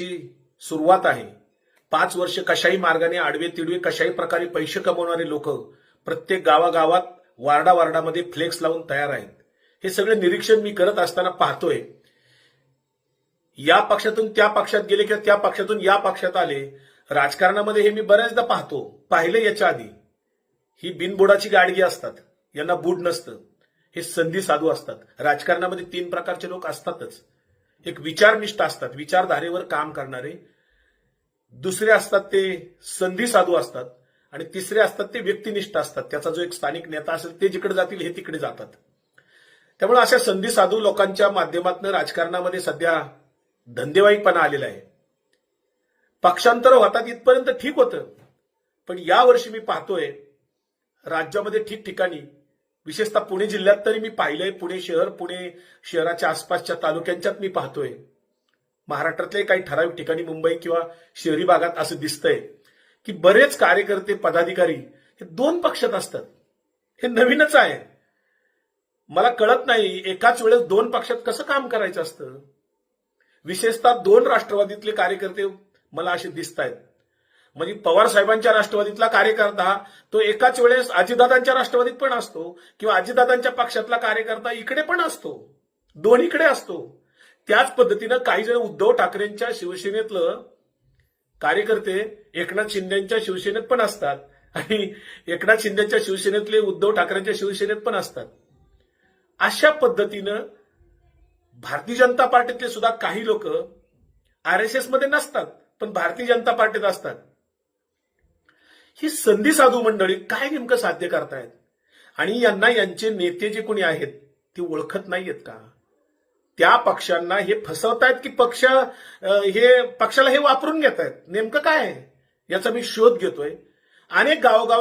ची सुरुवात आहे. पाच वर्ष कशाही मार्गाने आडवे तिडवे कशाही प्रकारे पैसे कमवणारे लोक प्रत्येक गावागावात वार्डा वार्डामध्ये फ्लेक्स लावून तयार आहेत. हे सगळे निरीक्षण मी करत असताना पाहतोय. या पक्षातून त्या पक्षात गेले किंवा त्या पक्षातून या पक्षात आले राजकारणामध्ये हे मी बऱ्याचदा पाहतो. पाहिले याच्या आधी. ही बिनबुडाची गाडगी असतात. यांना बूड नसतं. हे संधी साधू असतात. राजकारणामध्ये तीन प्रकारचे लोक असतातच. एक विचारनिष्ठ असतात विचारधारेवर काम करणारे. दुसरे असतात ते संधी साधू असतात आणि तिसरे असतात ते व्यक्तिनिष्ठ असतात. त्याचा जो एक स्थानिक नेता असेल ते जिकडे जातील हे तिकडे जातात. त्यामुळे अशा संधी साधू लोकांच्या माध्यमातून राजकारणामध्ये सध्या धंदेवाईकपणा आलेला आहे. पक्षांतर होतात इथपर्यंत ठीक होतं. पण यावर्षी मी पाहतोय राज्यामध्ये ठिकठिकाणी विशेषतः पुणे जिल्ह्यात तरी मी पाहिलंय पुणे शहर पुणे शहराच्या आसपासच्या तालुक्यांच्यात मी पाहतोय. महाराष्ट्रातले काही ठराविक ठिकाणी मुंबई किंवा शहरी भागात असं दिसतंय की बरेच कार्यकर्ते पदाधिकारी हे दोन पक्षात असतात. हे नवीनच आहे. मला कळत नाही एकाच वेळेस दोन पक्षात कसं काम करायचं असतं? विशेषतः दोन राष्ट्रवादीतले कार्यकर्ते मला असे दिसत आहेत म्हणजे पवार साहेबांच्या राष्ट्रवादीतला कार्यकर्ता तो एकाच वेळेस अजितदादांच्या राष्ट्रवादीत पण असतो किंवा अजितदादांच्या पक्षातला कार्यकर्ता इकडे पण असतो दोन्हीकडे असतो. त्याच पद्धतीनं काही जण उद्धव ठाकरेंच्या शिवसेनेतलं कार्यकर्ते एकनाथ शिंदेच्या शिवसेनेत पण असतात आणि एकनाथ शिंदेच्या शिवसेनेतले उद्धव ठाकरेंच्या शिवसेनेत पण असतात. अशा पद्धतीनं भारतीय जनता पार्टीतले सुद्धा काही लोक आर एस एसमध्ये नसतात पण भारतीय जनता पार्टीत असतात. ही संधी साधू मंडळी काय नेमकं साध्य करतायत? आणि यांना यांचे नेते जे कोणी आहेत ते ओळखत नाहीयेत का? त्या पक्षांना हे फसवतायत की पक्ष अं, हे पक्षाला हे वापरून घेत आहेत नेमकं काय आहे? याचा मी शोध घेतोय. अनेक गावोगाव